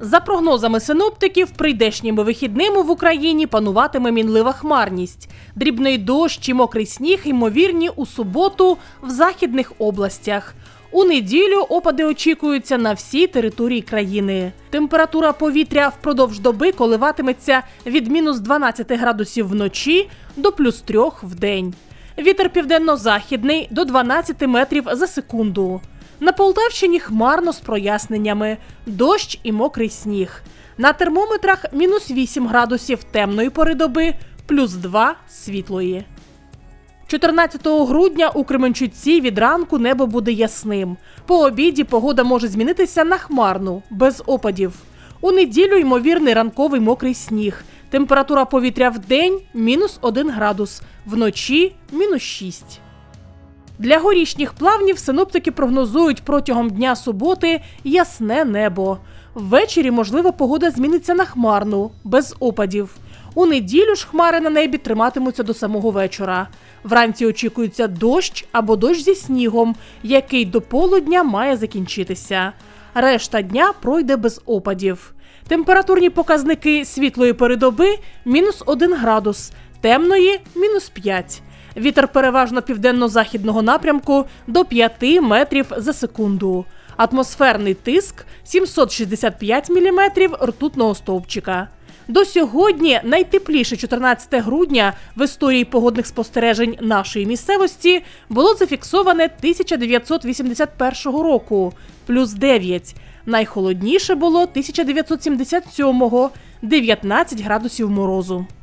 За прогнозами синоптиків, прийдешніми вихідними в Україні пануватиме мінлива хмарність. Дрібний дощ і мокрий сніг ймовірні у суботу в західних областях. У неділю опади очікуються на всій території країни. Температура повітря впродовж доби коливатиметься від мінус 12 градусів вночі до плюс 3 в день. Вітер південно-західний до 12 метрів за секунду. На Полтавщині хмарно з проясненнями, дощ і мокрий сніг. На термометрах мінус 8 градусів темної пори доби, плюс 2 світлої. 14 грудня у Кременчуці від ранку небо буде ясним. По обіді погода може змінитися на хмарну, без опадів. У неділю ймовірний ранковий мокрий сніг. Температура повітря в день мінус 1 градус, вночі мінус 6. Для горішніх плавнів синоптики прогнозують протягом дня суботи ясне небо. Ввечері, можливо, погода зміниться на хмарну, без опадів. У неділю ж хмари на небі триматимуться до самого вечора. Вранці очікується дощ або дощ зі снігом, який до полудня має закінчитися. Решта дня пройде без опадів. Температурні показники світлої передоби мінус 1 градус, темної мінус 5. Вітер переважно південно-західного напрямку до 5 метрів за секунду. Атмосферний тиск 765 мм ртутного стовпчика. До сьогодні найтепліше 14 грудня в історії погодних спостережень нашої місцевості було зафіксоване 1981 року, плюс 9. Найхолодніше було 1977-го, 19 градусів морозу.